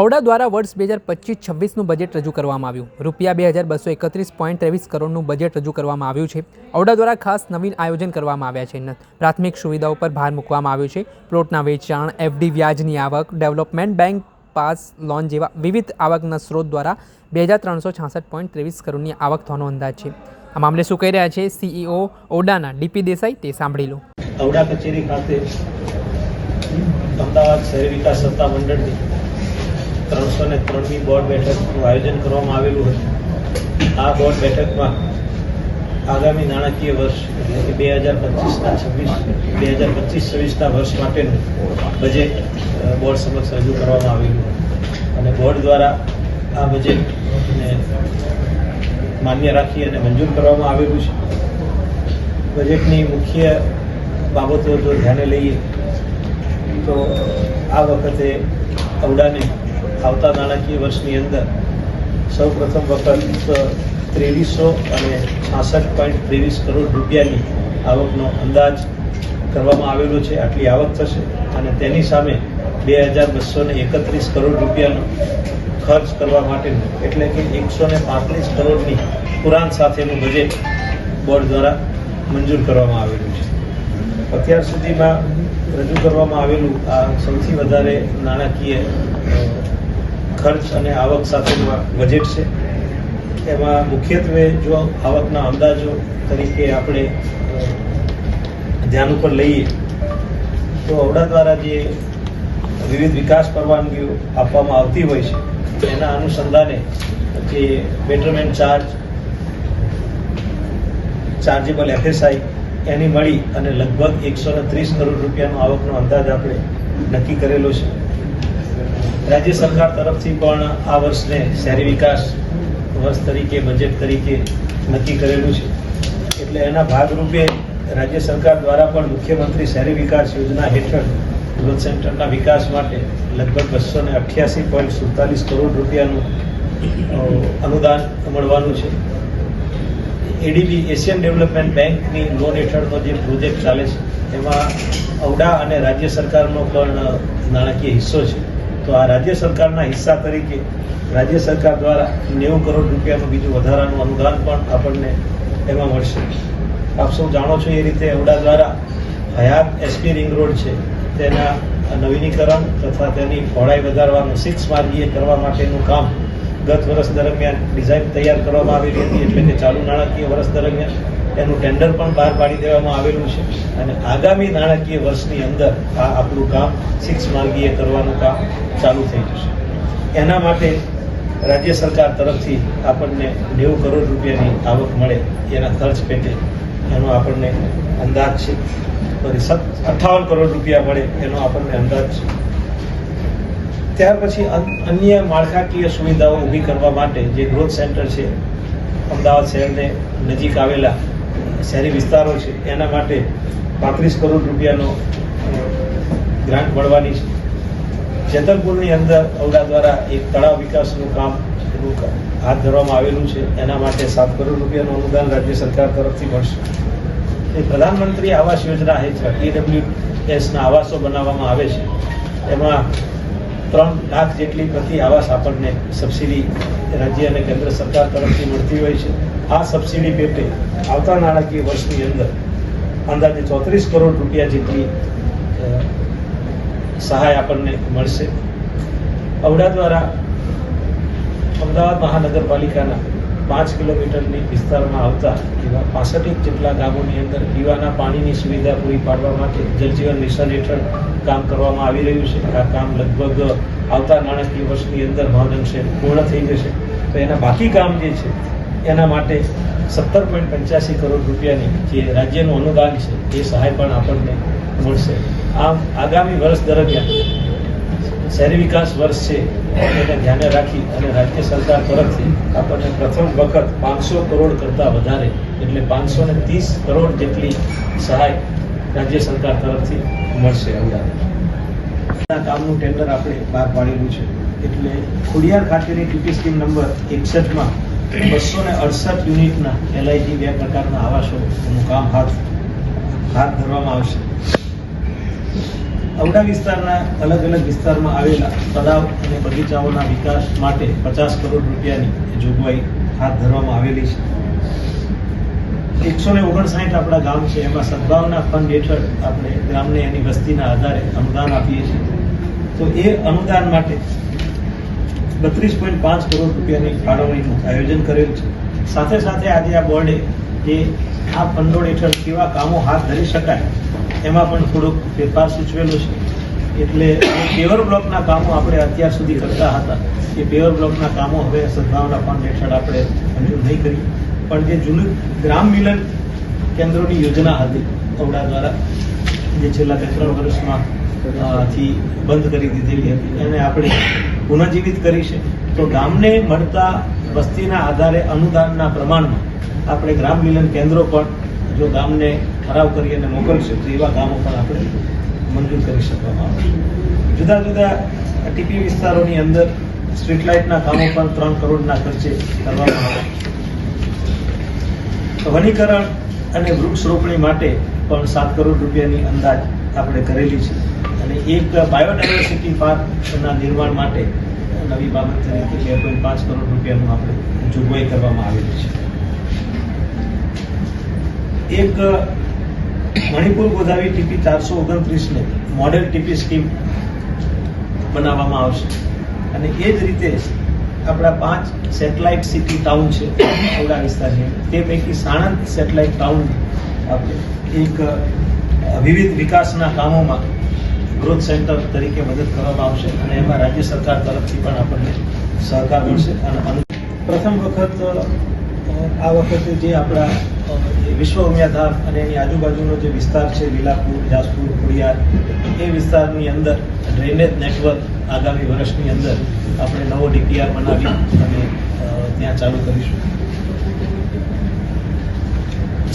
ઔડા દ્વારા વર્ષ બે હજાર પચીસ છવ્વીસનું બજેટ રજૂ કરવામાં આવ્યું. રૂપિયા બે હજાર બસો એકત્રીસ પોઈન્ટ ત્રેવીસ કરોડનું બજેટ રજૂ કરવામાં આવ્યું છે. ઔડા દ્વારા ખાસ નવીન આયોજન કરવામાં આવ્યા છે. પ્રાથમિક સુવિધાઓ પર ભાર મૂકવામાં આવ્યો છે. પ્લોટના વેચાણ એફડી વ્યાજની આવક, ડેવલપમેન્ટ બેંક પાસ લોન જેવા વિવિધ આવકના સ્ત્રોત દ્વારા બે હજાર ત્રણસો છાસઠ પોઈન્ટ ત્રેવીસ કરોડની આવક થવાનો અંદાજ છે. આ મામલે શું કહી રહ્યા છે સીઈઓ ઓડાના ડીપી દેસાઈ તે સાંભળી લો. ઔડા કચેરી ખાતે અમદાવાદ શહેરી વિકાસ સત્તા મંડળની ત્રણસો ને ત્રણમી બોર્ડ બેઠકનું આયોજન કરવામાં આવેલું હતું આ બોર્ડ બેઠકમાં આગામી નાણાકીય વર્ષ એટલે કે બે હજાર પચીસના છવ્વીસ, બે હજાર પચીસ, છવ્વીસના વર્ષ માટેનું બજેટ બોર્ડ સમક્ષ રજૂ કરવામાં આવેલું અને બોર્ડ દ્વારા આ બજેટને માન્ય રાખી અને મંજૂર કરવામાં આવેલું છે. બજેટની મુખ્ય બાબતો જો ધ્યાને લઈએ, તો આ વખતે ઔડાને આવતા નાણાકીય વર્ષની અંદર સૌ પ્રથમ વખત ત્રેવીસો અને છાસઠ પોઈન્ટ ત્રેવીસ કરોડ રૂપિયાની આવકનો અંદાજ કરવામાં આવેલો છે. આટલી આવક થશે અને તેની સામે બે હજાર બસો ને એકત્રીસ કરોડ રૂપિયાનો ખર્ચ કરવા માટેનું એટલે કે એકસો ને પાંત્રીસ કરોડની પુરાણ સાથેનું બજેટ બોર્ડ દ્વારા મંજૂર કરવામાં આવેલું છે. અત્યાર સુધીમાં રજૂ કરવામાં આવેલું આ સૌથી વધારે નાણાકીય ખર્ચ અને આવક સાથેનું બજેટ છે. એમાં મુખ્યત્વે જો આવકના અંદાજો તરીકે આપણે ધ્યાન ઉપર લઈએ, તો અવડા દ્વારા જે વિવિધ વિકાસ પરવાનગીઓ આપવામાં આવતી હોય છે એના અનુસંધાને જે બેટરમેન્ટ ચાર્જ ચાર્જેબલ એફએસઆઈ એની મળી અને લગભગ એકસો ને ત્રીસ કરોડ રૂપિયાનો આવકનો અંદાજ આપણે નક્કી કરેલો છે. રાજ્ય સરકાર તરફથી પણ આ વર્ષને શહેરી વિકાસ વર્ષ તરીકે બજેટ તરીકે નક્કી કરેલું છે. એટલે એના ભાગરૂપે રાજ્ય સરકાર દ્વારા પણ મુખ્યમંત્રી શહેરી વિકાસ યોજના હેઠળ ગ્રોથ સેન્ટરના વિકાસ માટે લગભગ બસો ને અઠ્યાસી પોઈન્ટ સુડતાલીસ કરોડ રૂપિયાનું અનુદાન મળવાનું છે. એડીબી એશિયન ડેવલપમેન્ટ બેંકની લોન હેઠળનો જે પ્રોજેક્ટ ચાલે છે, એમાં ઔડા અને રાજ્ય સરકારનો પણ નાણાકીય હિસ્સો છે. તો આ રાજ્ય સરકારના હિસ્સા તરીકે રાજ્ય સરકાર દ્વારા નેવું કરોડ રૂપિયાનું બીજું વધારાનું અનુદાન પણ આપણને એમાં મળશે. આપ સૌ જાણો છો એ રીતે એવડા દ્વારા હયાત એસપી રિંગ રોડ છે, તેના નવીનીકરણ તથા તેની પહોળાઈ વધારવાનું સિક્સ માર્ગીય કરવા માટેનું કામ ગત વર્ષ દરમિયાન ડિઝાઇન તૈયાર કરવામાં આવેલી હતી, એટલે કે ચાલુ નાણાકીય વર્ષ દરમિયાન એનું ટેન્ડર પણ બહાર પાડી દેવામાં આવેલું છે. અને આગામી નાણાકીય વર્ષની અંદર આ આપણું કામ સિક્સ માર્ગીય કરવાનું કામ ચાલુ થઈ જશે. એના માટે રાજ્ય સરકાર તરફથી આપણને નેવું કરોડ રૂપિયાની આવક મળે એના ખર્ચ પેટે એનો આપણને અંદાજ છે. પછી સત અઠ્ઠાવન કરોડ રૂપિયા મળે એનો આપણને અંદાજ છે. ત્યાર પછી અન- અન્ય માળખાકીય સુવિધાઓ ઊભી કરવા માટે જે ગ્રોથ સેન્ટર છે, અમદાવાદ શહેરને નજીક આવેલા શહેરી વિસ્તારો છે, એના માટે પાંત્રીસ કરોડ રૂપિયાનો ગ્રાન્ટ મળવાની છે. જેતલપુરની અંદર ઔડા દ્વારા એક તળાવ વિકાસનું કામ હાથ ધરવામાં આવેલું છે, એના માટે સાત કરોડ રૂપિયાનું અનુદાન રાજ્ય સરકાર તરફથી મળશે. એ પ્રધાનમંત્રી આવાસ યોજના હેઠળ ઈડબ્લ્યુએસના આવાસો બનાવવામાં આવે છે. એમાં ત્રણ લાખ જેટલી પ્રતિ આવાસ આપણને સબસિડી રાજ્ય અને કેન્દ્ર સરકાર તરફથી મળતી હોય છે. આ સબસિડી પેટે આવતા નાણાકીય વર્ષની અંદર અંદાજે ચોત્રીસ કરોડ રૂપિયા જેટલી સહાય આપણને મળશે. અવડા દ્વારા અમદાવાદ મહાનગરપાલિકાના પાંચ કિલોમીટરની વિસ્તારમાં આવતા એવા પાસઠ જેટલા ગામોની અંદર પીવાના પાણીની સુવિધા પૂરી પાડવા માટે જલજીવન મિશન હેઠળ કામ કરવામાં આવી રહ્યું છે. આ કામ લગભગ આવતા નાણાકીય વર્ષની અંદર મહદઅંશે પૂર્ણ થઈ જશે. તો એના બાકી કામ જે છે, એના માટે સત્તર પોઈન્ટ પંચ્યાસી કરોડ રૂપિયાની જે રાજ્યનું અનુદાન છે, એ સહાય પણ આપણને મળશે. આમ આગામી વર્ષ દરમિયાન શહેરી વિકાસ વર્ષ છે, એને ધ્યાને રાખી અને રાજ્ય સરકાર તરફથી આપણને પ્રથમ વખત પાંચસો કરોડ કરતાં વધારે, એટલે પાંચસો ને ત્રીસ કરોડ જેટલી સહાય રાજ્ય સરકાર તરફથી મળશે અમદાવાદ કામનું ટેન્ડર આપણે બહાર પાડેલું છે. એટલે ખોડિયાર ખાતેની ટીપી સ્કીમ નંબર એકસઠમાં બસો ને અડસઠ યુનિટના એલઆઈજી બે પ્રકારના આવાસોનું કામ હાથ હાથ ધરવામાં આવશે. અવડા વિસ્તારના અલગ અલગ વિસ્તારમાં આવેલા તળાવ અને બગીચાઓના વિકાસ માટે પચાસ કરોડ રૂપિયાની જોગવાઈ હાથ ધરવામાં આવેલી છે. એકસો ને ઓગણસાઠ આપણા ગામ છે. એમાં સદભાવના ફંડ હેઠળ આપણે ગામને એની વસ્તીના આધારે અનુદાન આપીએ છીએ. તો એ અનુદાન માટે બત્રીસ પોઈન્ટ પાંચ કરોડ રૂપિયાની ફાળવણીનું આયોજન કરેલ છે. સાથે સાથે આજે આ બોર્ડે કે આ ભંડોળ હેઠળ કેવા કામો હાથ ધરી શકાય એમાં પણ થોડોક ફેરફાર સૂચવેલો છે. એટલે પેવર બ્લોકના કામો આપણે અત્યાર સુધી કરતા હતા. એ પેવર બ્લોકના કામો હવે સદભાવના ફંડ હેઠળ આપણે મંજૂર નહીં કરી. પણ જે જૂનું ગ્રામ મિલન કેન્દ્રોની યોજના હતી ઔડા દ્વારા, જે છેલ્લા બે ત્રણ વર્ષમાં થી બંધ કરી દીધેલી હતી, એને આપણે પુનઃજીવિત કરી છે. તો ગામને મળતા વસ્તીના આધારે અનુદાનના પ્રમાણમાં આપણે ગ્રામ મિલન કેન્દ્રો પણ જો ગામને ઠરાવ કરી અને મોકલશે, તો એવા ગામો પણ આપણે મંજૂર કરી શકવામાં આવશે. જુદા જુદા ટીપી વિસ્તારોની અંદર સ્ટ્રીટ લાઇટના કામો પણ ત્રણ કરોડના ખર્ચે કરવામાં આવે વનીકરણ અને વૃક્ષ રોપણી માટે પણ સાત કરોડ રૂપિયાની અંદાજ આપણે કરેલી છે. અને એક બાયોડાયવર્સિટી પાર્કના નિર્માણ માટે નવી બાબત તરીકે બે પોઈન્ટ પાંચ કરોડ રૂપિયાનું આપણે જોગવાઈ કરવામાં આવેલી છે. એક, મણિપુર ગોદાવી ટીપી ચારસો ઓગણત્રીસને મોડેલ ટીપી સ્કીમ બનાવવામાં આવશે. અને એ જ રીતે આપણા પાંચ સેટેલાઇટ સિટી ટાઉન છે ઓડા વિસ્તારની. તે પૈકી સાણંદ સેટેલાઇટ ટાઉન આપણે એક વિવિધ વિકાસના કામોમાં ગ્રોથ સેન્ટર તરીકે મદદ કરવામાં આવશે અને એમાં રાજ્ય સરકાર તરફથી પણ આપણને સહકાર મળશે. અને પ્રથમ વખત આ વખતે જે આપણા વિશ્વ ઉમિયાધામ અને એની આજુબાજુનો જે વિસ્તાર છે લીલાપુર જાસપુર, ખોડિયાર, એ વિસ્તારની અંદર ડ્રેનેજ નેટવર્ક આગામી વર્ષની અંદર આપણે નવો ડીપીઆર બનાવી અને ત્યાં ચાલુ કરીશું.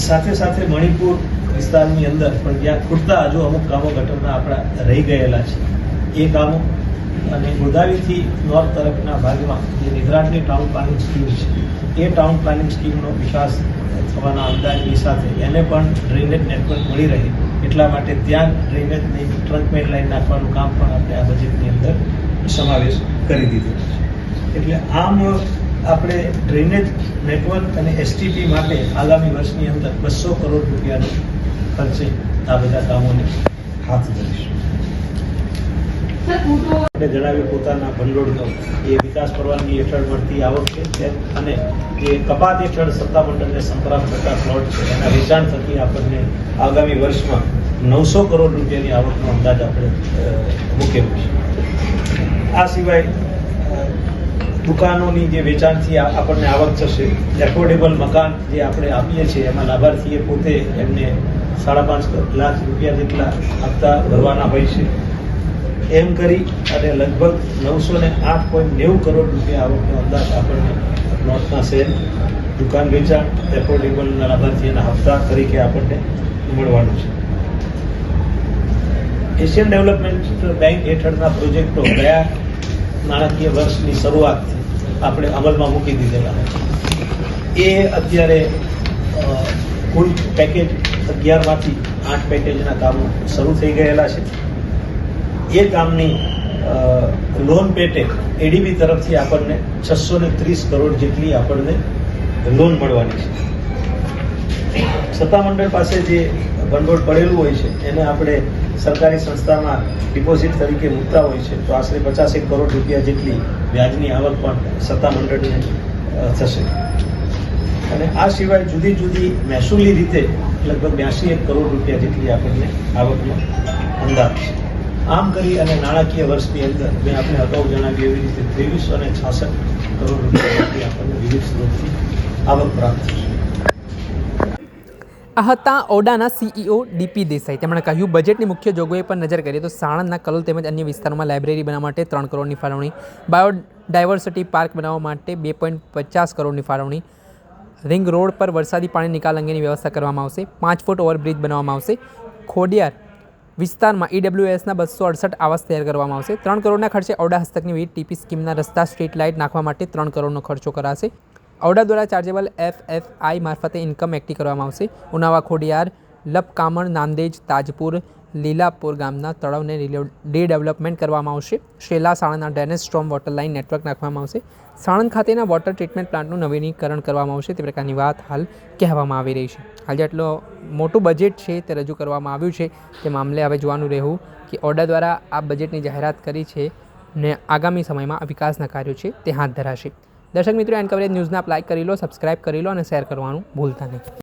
સાથે સાથે મણિપુર વિસ્તારની અંદર પણ જ્યાં ખૂટતા હજુ અમુક કામો ગટરના આપણા રહી ગયેલા છે. એ કામો અને ગોદાવીથી નોર્થ તરફના ભાગમાં જે નિગરાટની ટાઉન પ્લાનિંગ સ્કીમ છે, એ ટાઉન પ્લાનિંગ સ્કીમનો વિકાસ થવાના અંદાજની સાથે એને પણ ડ્રેનેજ નેટવર્ક મળી રહે, એટલા માટે ત્યાં ડ્રેનેજની ટ્રંકમેન લાઈન નાખવાનું કામ પણ આપણે આ બજેટની અંદર સમાવેશ કરી દીધો છે. એટલે આમ આપણે ડ્રેનેજ નેટવર્ક અને એસટીપી માટે આગામી વર્ષની અંદર બસો કરોડ રૂપિયાનો ખર્ચે આ બધા કામોને હાથ ધરીશું. જણાવ્યું પોતાના ભંડોળનો એ વિકાસ પરવાની હેઠળ મળતી આવક છે અને જે કપાત હેઠળ સત્તામંડળને સંપ્રાપ્ત થતા પ્લોટ છે, એના વેચાણ થકી આપણને આગામી વર્ષમાં નવસો કરોડ રૂપિયાની આવકનો અંદાજ આપણે મૂકેલો છે. આ સિવાય દુકાનોની જે વેચાણથી આપણને આવક થશે એફોર્ડેબલ મકાન જે આપણે આપીએ છીએ, એમાં લાભાર્થીએ પોતે એમને સાડા પાંચ લાખ રૂપિયા જેટલા હપ્તા ભરવાના હોય છે. એમ કરી અને લગભગ નવસો ને આઠ પોઈન્ટ નેવું કરોડ રૂપિયા આવકનો અંદાજ આપણને નોર્થના શેર દુકાન વેચાણ એફોર્ડેબલના લાભાર્થીના હપ્તા તરીકે આપણને મળવાનું છે. એશિયન ડેવલપમેન્ટ બેંક હેઠળના પ્રોજેક્ટો ગયા નાણાકીય વર્ષની શરૂઆતથી આપણે અમલમાં મૂકી દીધેલા એ અત્યારે કુલ પેકેજ અગિયારમાંથી આઠ પેકેજના કામો શરૂ થઈ ગયેલા છે. એ કામની લોન પેટે એડીબી તરફથી આપણને છસો ને ત્રીસ કરોડ જેટલી આપણને લોન મળવાની છે. સત્તામંડળ પાસે જે ભંડોળ પડેલું હોય છે, એને આપણે સરકારી સંસ્થામાં ડિપોઝિટ તરીકે મૂકતા હોય છે, તો આશરે પચાસેક કરોડ રૂપિયા જેટલી વ્યાજની આવક પણ સત્તામંડળને થશે. અને આ સિવાય જુદી જુદી મહેસૂલી રીતે લગભગ બ્યાસી એક કરોડ રૂપિયા જેટલી આપણને આવકનો અંદાજ છે. આમ કરી અને નાણાકીય વર્ષની અંદર મેં આપણે અગાઉ જણાવ્યું એવી રીતે ત્રેવીસો અને છાસઠ કરોડ રૂપિયા આપણને વિવિધ સ્ત્રોતથી આવક પ્રાપ્ત થશે. આ હતા ઓડાના સીઈઓ ડીપી દેસાઈ. તેમણે કહ્યું, બજેટની મુખ્ય જોગવાઈ પર નજર કરીએ તો સાણંદના કલોલ તેમજ અન્ય વિસ્તારોમાં લાઇબ્રેરી બનાવવા માટે ત્રણ કરોડની ફાળવણી, બાયોડાયવર્સિટી પાર્ક બનાવવા માટે બે પોઈન્ટ પચાસ કરોડની ફાળવણી, રિંગ રોડ પર વરસાદી પાણી નિકાલ અંગેની વ્યવસ્થા કરવામાં આવશે, પાંચ ફૂટ ઓવરબ્રિજ બનાવવામાં આવશે, ખોડિયાર વિસ્તારમાં ઈડબ્લ્યુએસના બસો અડસઠ આવાસ તૈયાર કરવામાં આવશે. ત્રણ કરોડના ખર્ચે ઔડા હસ્તકની વિવિધ ટીપી સ્કીમના રસ્તા સ્ટ્રીટ લાઇટ નાખવા માટે ત્રણ કરોડનો ખર્ચો કરાશે. ઔડા દ્વારા ચાર્જેબલ એફ એફ આઈ મારફતે ઇન્કમ એકઠી કરવામાં આવશે. ઉનાવા, ખોડિયાર, લપકામણ, નાંદેજ, તાજપુર, લીલાપુર ગામના તળાવને ડેવલપમેન્ટ કરવામાં આવશે. શેલા શાળાના drainage storm water line network નાખવામાં આવશે. સાણંદ ખાતેના વોટર ટ્રીટમેન્ટ પ્લાન્ટનું નવીનીકરણ કરવામાં આવશે. તે પ્રકારની વાત હાલ કહેવામાં આવી રહી છે. હાલ જેટલો મોટું બજેટ છે તે રજૂ કરવામાં આવ્યું છે. તે મામલે હવે જોવાનું રહેવું કે ઓર્ડર દ્વારા આ બજેટની જાહેરાત કરી છે ને આગામી સમયમાં વિકાસના કાર્યો છે તે હાથ ધરાશે. દર્શક મિત્રો એન કવરેજ ન્યૂઝને આપ લાઇક કરી લો સબસ્ક્રાઇબ કરી લો અને શેર કરવાનું ભૂલતા નહીં.